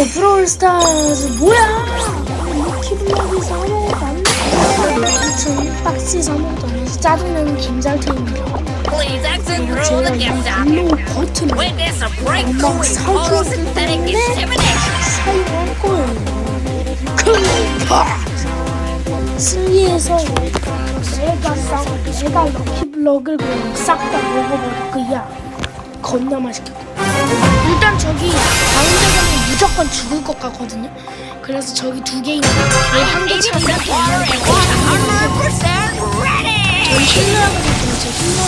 저 브롤스타즈 뭐야? 키블럭에서 아무것도 안 돼. 아무튼 박스에서 아무것도 안 해서 짜증나는 김잘태입니다. Please exit 제가 through the 이 gift shop. Witness a breakthrough in 사주었기 synthetic 때문에 insemination. 사용할 거예요. 클파 승리해서 내가 싹 내가 럭키블럭을 그냥 싹 다 먹어버릴 거야. 겁나 맛있겠고. 일단 저기 가운데 가면 무조건 죽을 것 같거든요. 그래서 저기 두 개 있는 개한개 80% 차이 water and 100% ready. 저희 힐러하거든요. 저 힐러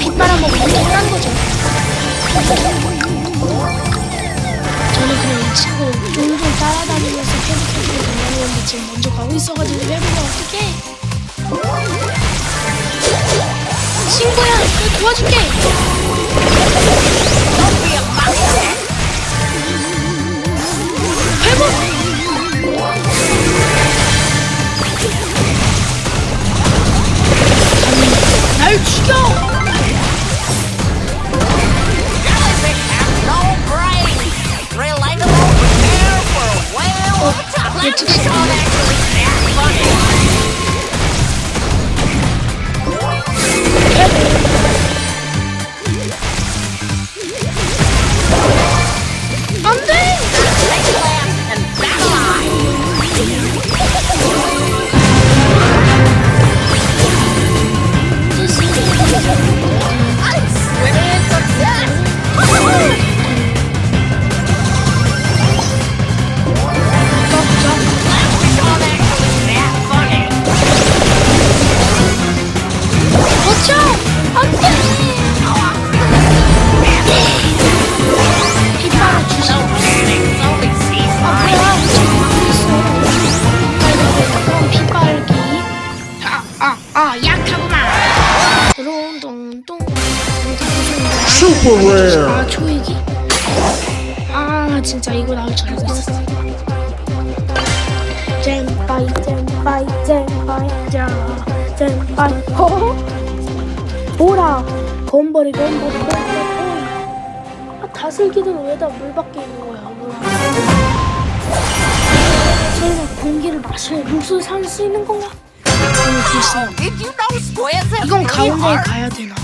빗바람 먹고 끝난 거죠. 저는 그냥 이 친구 종종 따라다니면서 캐릭터를 다녔는데 지금 먼저 가고 있어가지고 해보면 어떡해? 친구야, 내가 도와줄게. 회복. 아, 초이기? 아, 진짜 이거 나올 줄 알고 있었어. 잼빠이, 잼빠이, 잼빠이, 자, 잼빠이, 호 보라, 곰벌이, 곰벌이, 곰벌이. 아, 다슬기는 왜 다 물 밖에 있는 거야, 뭐라. 설마 공기를 마셔야 목소리 살릴 수 있는 건가? 이건 hearts? 가야 되나?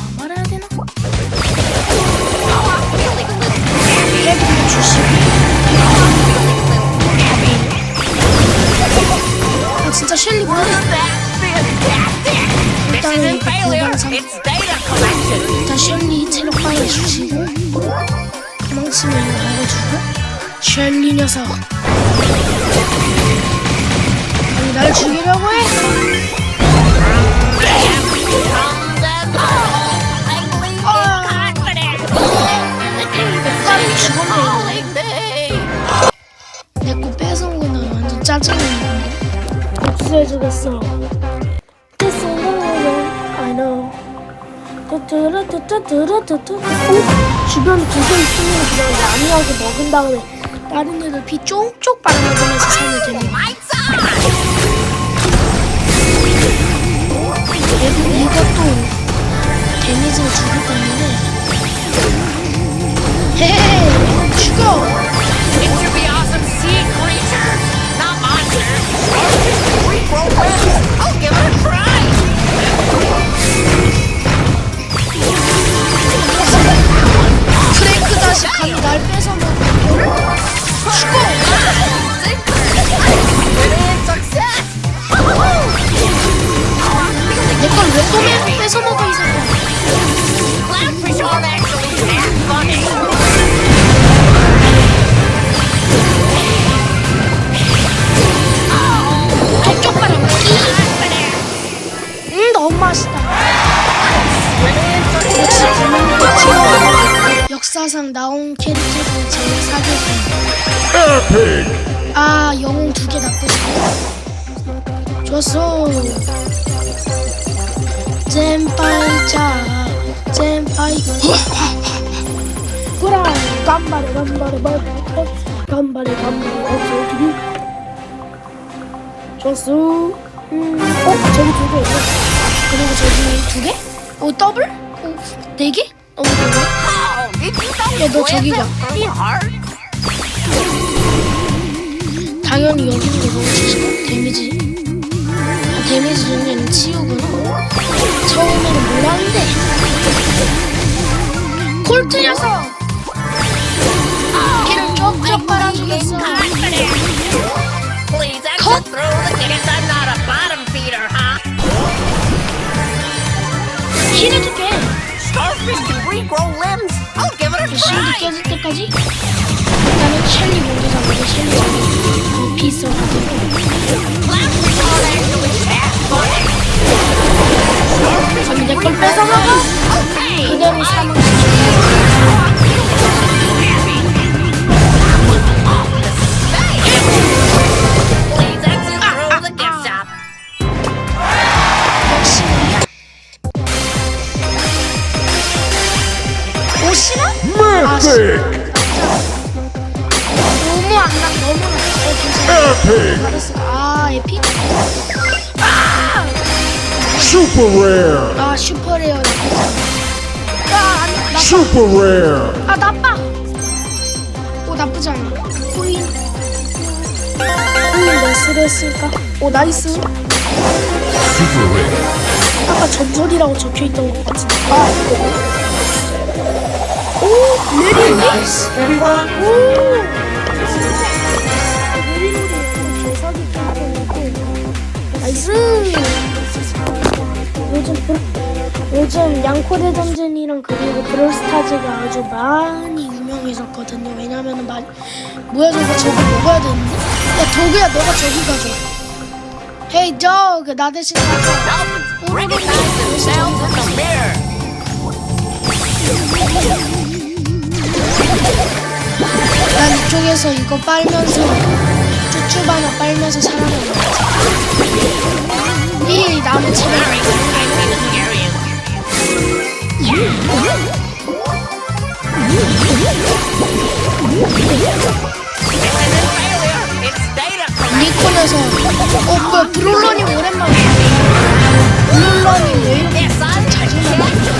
주시고. 아 진짜 셸리 뭐야? It's data collection. 일단 셸리 체력 빨리 주시고 도망치면 이거 먹어주고 셸리 녀석 아니 날 죽이려고 해? 해주겠어. This is I know. 뚜뚜루뚜뚜뚜뚜뚜뚜 어? 주변에 두개 있으면 그냥 야무하게 먹은 다음에 다른 애들 피 쪽쪽 빨아먹으면서 살면 되는 거야! 얘도 이것도 사기꾼 Epic. 아 영웅 두 개 납득 좋았어 구라 간발에 간발에 말 간발에 간발에 어쩌 어디 좋았어 음, 어 저기 두 개 있어 그리고 저기 두 개? 어 더블? 어, 네 개? Oh, 저기가. Twins have three hearts? 당연히 여기 있는 게 너무 좋지. 데미지. 아, 데미지 중에는 치우구나. 처음에는 몰랐는데. 콜트 녀석! 피를 쪽쪽 빨아주겠어. Huh? 힐해줄게. Starfish can regrow limbs. I'll give it a 실드 try. 깨질 때까지. 일단은 셸리 먼저 잡아서 셸리 잡고 피스 하고. Last resort actually fast footing. 그럼 내걸 뺏어먹어. Okay. 그대로 사망시켜. Super rare! 아, 나빠. 오, 나쁘지 않아. 코인. 코인 레스를 했으니까. 오, 나이스. Super rare! 아까 전설이라고 적혀있던 것 같은데. 아, 오, 메리 나이스. 오. 메리놀이 개사기. 나이스. 요즘 브, 요즘 양코대 던 전이랑 그리고 브롤스타즈가 아주 많이 유명해졌거든요. 왜냐면은 많이 뭐야 저거 저거 먹어야 되는데? 야 도구야 너가 저기 가져. 헤이 도그 나 대신 themselves in the mirror. 난 이쪽에서 이거 빨면서 쭈쭈바나 빨면서 살아남는 거지. 이 나무 치면 니콘에서 어 뭐야 브롤러님 오랜만이야. 브롤러님 왜 이렇게 자주 나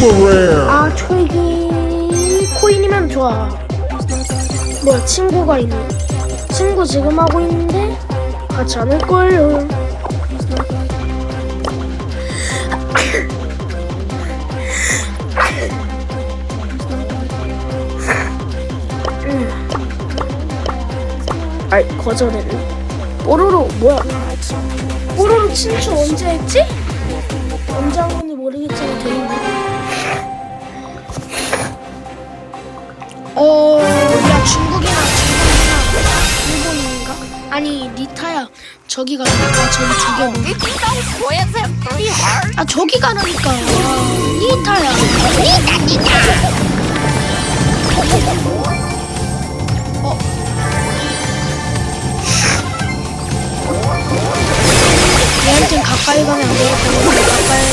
Super rare! 아 초이기 코인이면 좋아. 뭐야 친구가 있네. 친구 지금 하고 있는데 같이 안 할걸요. 아이 거절했네. 뽀로로 뭐야? 뽀로로 친추 언제 했지? 언제 한 건지 모르겠지만 되겠 어, 야 중국이나 중국이나 일본인가? 아니 리타야 저기 가. 아 저기 두 개. 먹. 아 저기 가라니까. 리타야. 리타 리타. 어. 얘한텐 가까이 가면 안 되겠다고 가까이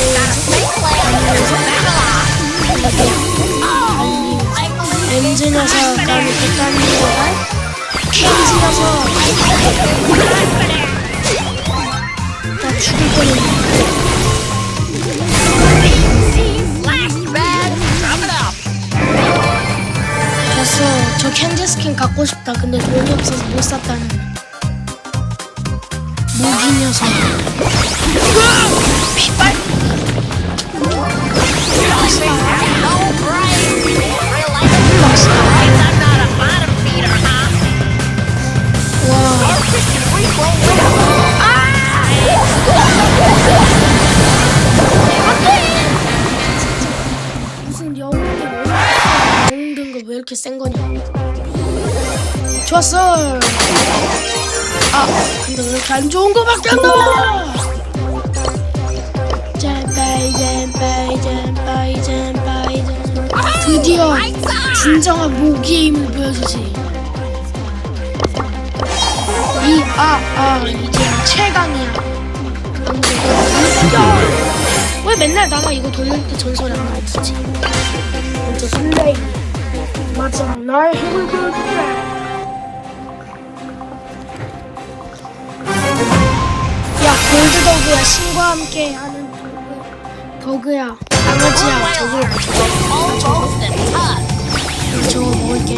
렌즈 녀석 감히 그딴 일을 켄지 녀석 나 죽을 뻔했네. 됐어. 저 켄지 스킨 갖고 싶다. 근데 돈이 없어서 못 샀다는 무기 녀석. 피 센 거냐? 좋았어. 아 근데 왜 이렇게 안 좋은 거밖에 안 나와. 드디어 진정한 모기의 힘을 보여주지. 이 아 아 이제 최강이야. rare. 왜 맨날 나만 이거 돌릴 때 전설이 안 나오지? 먼저 플레이 맞아 나의 힘을 보여줄게 야 골드더그야 신과 함께 하는 더그 더그야. 강아지야 저거 touch. 저거 먹을게.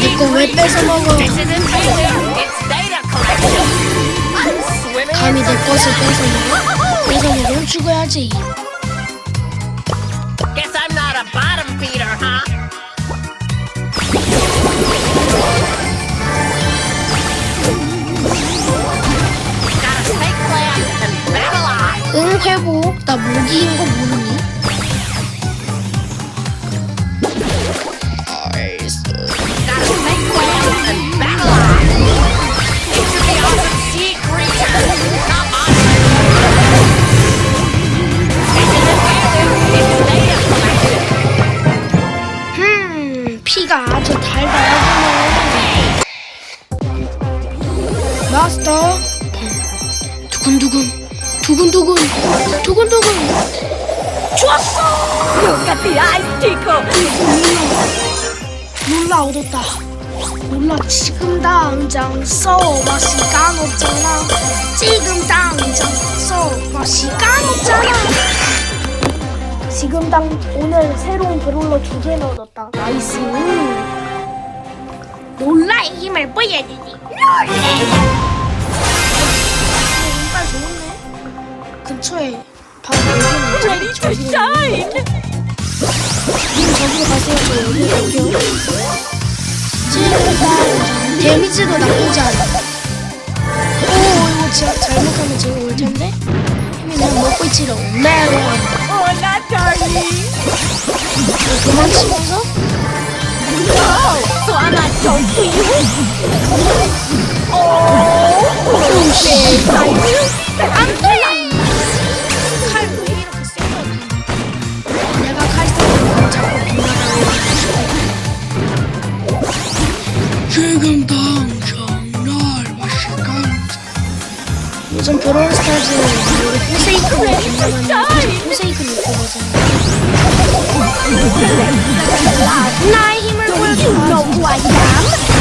내거 왜 뺏어 먹어 감히 in 내 것을. 뺏어 먹어? 뺏어 먹으면 죽어야지 Guess I'm not a bottom feeder, huh? Gotta stay clam and battle on. 응 회복 나 모기인 거 모르니? 두근두근, 두근두근, 두근두근. 좋았어. Ice tickle. 놀라 얻었다. 놀라 지금 당장 써 맛이 까먹잖아. 지금 당장 써 맛이 까먹잖아. 지금 당 오늘 새로운 브롤러 두 개나 얻었다. 나이스. 놀라 의 힘을 보여주지. 놀래. 근처에 바로. 님 저기로 가세요. 저 여기 갈게요. 지금 당장 데미지도 나쁘지 않아. 오 이거 진짜 잘못하면 제가 올 텐데. 힘이 먹고 있지롱. Oh, not darling. 도망치면서 Oh, so I'm not close to you? 오씨. 안 돼. 칼 요즘 브롤스타즈는 우리 포세이크를 긴장하는 포세이크 놓고 보잖아 나의 힘을 보여줘 너무 아니다